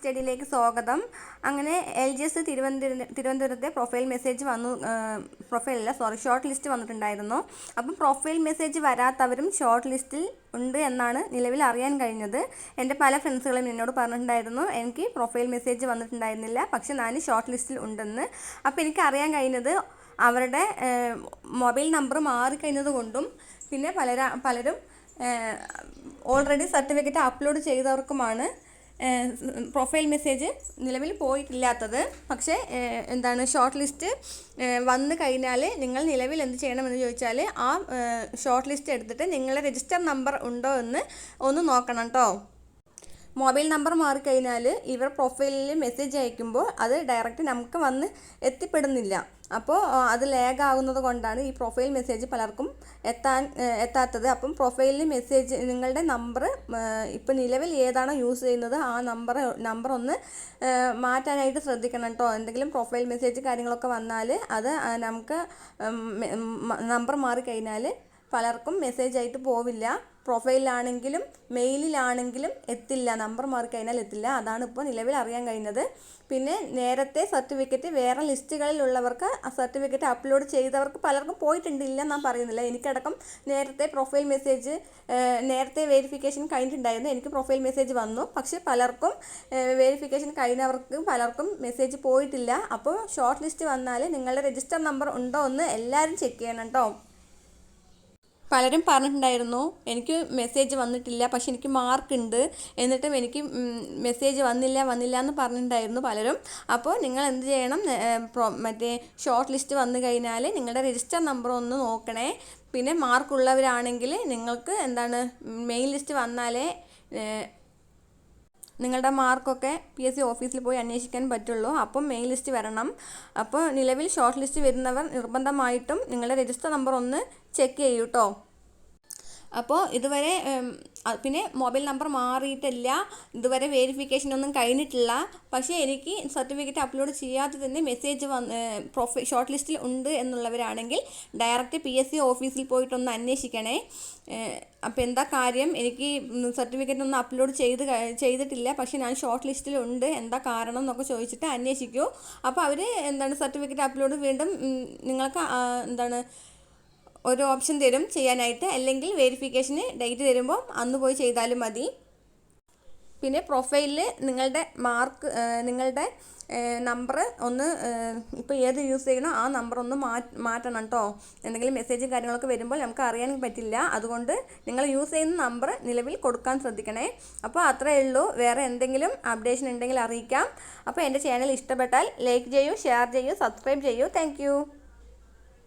സ്റ്റഡിയിലേക്ക് സ്വാഗതം. അങ്ങനെ L G S Thiruvananthapuram തിരുവനന്തപുരത്തെ പ്രൊഫൈൽ മെസ്സേജ് വന്നു പ്രൊഫൈലല്ല സോറി ഷോർട്ട് ലിസ്റ്റ് വന്നിട്ടുണ്ടായിരുന്നു. അപ്പം പ്രൊഫൈൽ മെസ്സേജ് വരാത്തവരും ഷോർട്ട് ലിസ്റ്റിൽ ഉണ്ട് എന്നാണ് നിലവിൽ അറിയാൻ കഴിഞ്ഞത്. എന്റെ പല ഫ്രണ്ട്സുകളും എന്നോട് പറഞ്ഞിട്ടുണ്ടായിരുന്നു എനിക്ക് പ്രൊഫൈൽ മെസ്സേജ് വന്നിട്ടുണ്ടായിരുന്നില്ല പക്ഷെ ഞാൻ ഷോർട്ട് ലിസ്റ്റിൽ ഉണ്ടെന്ന്. അപ്പോൾ എനിക്ക് അറിയാൻ കഴിഞ്ഞത് അവരുടെ മൊബൈൽ നമ്പർ മാറിക്കഴിഞ്ഞത് കൊണ്ടും പിന്നെ പലരാ പലരും ഓൾറെഡി സർട്ടിഫിക്കറ്റ് അപ്ലോഡ് ചെയ്തവർക്കുമാണ് പ്രൊഫൈൽ മെസ്സേജ് നിലവിൽ പോയിട്ടില്ലാത്തത്. പക്ഷേ എന്താണ് ഷോർട്ട് ലിസ്റ്റ് വന്നു കഴിഞ്ഞാൽ നിങ്ങൾ നിലവിൽ എന്ത് ചെയ്യണമെന്ന് ചോദിച്ചാൽ ആ ഷോർട്ട് ലിസ്റ്റ് എടുത്തിട്ട് നിങ്ങളുടെ രജിസ്റ്റർ നമ്പർ ഉണ്ടോ എന്ന് ഒന്ന് നോക്കണം കേട്ടോ മൊബൈൽ നമ്പർ മാറിക്കഴിഞ്ഞാൽ ഇവർ പ്രൊഫൈലിൽ മെസ്സേജ് അയക്കുമ്പോൾ അത് ഡയറക്റ്റ് നമുക്ക് വന്ന് എത്തിപ്പെടുന്നില്ല. അപ്പോൾ അത് ലാഗ് ആകുന്നത് കൊണ്ടാണ് ഈ പ്രൊഫൈൽ മെസ്സേജ് പലർക്കും എത്താൻ എത്താത്തത്. അപ്പം പ്രൊഫൈലിൽ മെസ്സേജ് നിങ്ങളുടെ നമ്പർ ഇപ്പം നിലവിൽ ഏതാണോ യൂസ് ചെയ്യുന്നത് ആ നമ്പർ നമ്പർ ഒന്ന് മാറ്റാനായിട്ട് ശ്രദ്ധിക്കണം കേട്ടോ എന്തെങ്കിലും പ്രൊഫൈൽ മെസ്സേജ് കാര്യങ്ങളൊക്കെ വന്നാൽ അത് നമുക്ക് നമ്പർ മാറിക്കഴിഞ്ഞാൽ പലർക്കും മെസ്സേജ് ആയിട്ട് പോവില്ല. പ്രൊഫൈലിലാണെങ്കിലും മെയിലിലാണെങ്കിലും എത്തില്ല. നമ്പർ മാറിക്കഴിഞ്ഞാൽ എത്തില്ല. അതാണ് ഇപ്പോൾ നിലവിൽ അറിയാൻ കഴിയുന്നത്. പിന്നെ നേരത്തെ സർട്ടിഫിക്കറ്റ് വേറെ ലിസ്റ്റുകളിലുള്ളവർക്ക് ആ സർട്ടിഫിക്കറ്റ് അപ്ലോഡ് ചെയ്തവർക്ക് പലർക്കും പോയിട്ടുണ്ടില്ല ഇല്ല ഞാൻ പറയുന്നില്ല. എനിക്കടക്കം നേരത്തെ പ്രൊഫൈൽ മെസ്സേജ് നേരത്തെ വെരിഫിക്കേഷൻ കഴിഞ്ഞിട്ടുണ്ടായിരുന്നു. എനിക്ക് പ്രൊഫൈൽ മെസ്സേജ് വന്നു. പക്ഷേ പലർക്കും വെരിഫിക്കേഷൻ കഴിഞ്ഞവർക്ക് പലർക്കും മെസ്സേജ് പോയിട്ടില്ല. അപ്പോൾ ഷോർട്ട് ലിസ്റ്റ് വന്നാൽ നിങ്ങളുടെ രജിസ്റ്റർ നമ്പർ ഉണ്ടോ എന്ന് എല്ലാവരും ചെക്ക് ചെയ്യണം കേട്ടോ. പലരും പറഞ്ഞിട്ടുണ്ടായിരുന്നു എനിക്ക് മെസ്സേജ് വന്നിട്ടില്ല പക്ഷെ എനിക്ക് മാർക്ക് ഉണ്ട്. എന്നിട്ടും എനിക്ക് മെസ്സേജ് വന്നില്ല വന്നില്ല എന്ന് പറഞ്ഞിട്ടുണ്ടായിരുന്നു പലരും. അപ്പോൾ നിങ്ങൾ എന്ത് ചെയ്യണം? മറ്റേ ഷോർട്ട് ലിസ്റ്റ് വന്നു കഴിഞ്ഞാൽ നിങ്ങളുടെ രജിസ്റ്റർ നമ്പർ ഒന്ന് നോക്കണേ. പിന്നെ മാർക്കുള്ളവരാണെങ്കിൽ നിങ്ങൾക്ക് എന്താണ് മെയിൻ ലിസ്റ്റ് വന്നാലേ നിങ്ങളുടെ മാർക്കൊക്കെ പി എസ് സി ഓഫീസിൽ പോയി അന്വേഷിക്കാൻ പറ്റുള്ളൂ. അപ്പം മെയിൽ ലിസ്റ്റ് വരണം. അപ്പോൾ നിലവിൽ ഷോർട്ട് ലിസ്റ്റ് വരുന്നവർ നിർബന്ധമായിട്ടും നിങ്ങളുടെ രജിസ്റ്റർ നമ്പർ ഒന്ന് ചെക്ക് ചെയ്യൂ കേട്ടോ അപ്പോൾ ഇതുവരെ പിന്നെ മൊബൈൽ നമ്പർ മാറിയിട്ടില്ല. ഇതുവരെ വെരിഫിക്കേഷൻ ഒന്നും കഴിഞ്ഞിട്ടില്ല. പക്ഷേ എനിക്ക് സർട്ടിഫിക്കറ്റ് അപ്ലോഡ് ചെയ്യാതെ തന്നെ മെസ്സേജ് വന്ന് പ്രൊഫൈ ഷോർട്ട് ലിസ്റ്റിൽ ഉണ്ട് എന്നുള്ളവരാണെങ്കിൽ ഡയറക്റ്റ് പി എസ് സി ഓഫീസിൽ പോയിട്ടൊന്ന് അന്വേഷിക്കണേ. അപ്പോൾ എന്താ കാര്യം? എനിക്ക് സർട്ടിഫിക്കറ്റ് ഒന്നും അപ്ലോഡ് ചെയ്ത് ചെയ്തിട്ടില്ല. പക്ഷേ ഞാൻ ഷോർട്ട് ലിസ്റ്റിൽ ഉണ്ട്. എന്താ കാരണം എന്നൊക്കെ ചോദിച്ചിട്ട് അന്വേഷിക്കൂ. അപ്പോൾ അവർ എന്താണ് സർട്ടിഫിക്കറ്റ് അപ്ലോഡ് വീണ്ടും നിങ്ങൾക്ക് എന്താണ് ഒരു ഓപ്ഷൻ തരും ചെയ്യാനായിട്ട് അല്ലെങ്കിൽ വെരിഫിക്കേഷന് ഡേറ്റ് തരുമ്പോൾ അന്ന് പോയി ചെയ്താലും മതി. പിന്നെ പ്രൊഫൈലിൽ നിങ്ങളുടെ മാർക്ക് നിങ്ങളുടെ നമ്പർ ഒന്ന് ഇപ്പോൾ ഏത് യൂസ് ചെയ്യണോ ആ നമ്പർ ഒന്ന് മാറ്റണം കേട്ടോ എന്തെങ്കിലും മെസ്സേജും കാര്യങ്ങളൊക്കെ വരുമ്പോൾ നമുക്ക് അറിയാൻ പറ്റില്ല. അതുകൊണ്ട് നിങ്ങൾ യൂസ് ചെയ്യുന്ന നമ്പർ നിലവിൽ കൊടുക്കാൻ ശ്രദ്ധിക്കണേ. അപ്പോൾ അത്രയേ ഉള്ളൂ. വേറെ എന്തെങ്കിലും അപ്ഡേഷൻ ഉണ്ടെങ്കിൽ അറിയിക്കാം. അപ്പോൾ എന്റെ ചാനൽ ഇഷ്ടപ്പെട്ടാൽ ലൈക്ക് ചെയ്യൂ ഷെയർ ചെയ്യൂ സബ്സ്ക്രൈബ് ചെയ്യൂ. താങ്ക്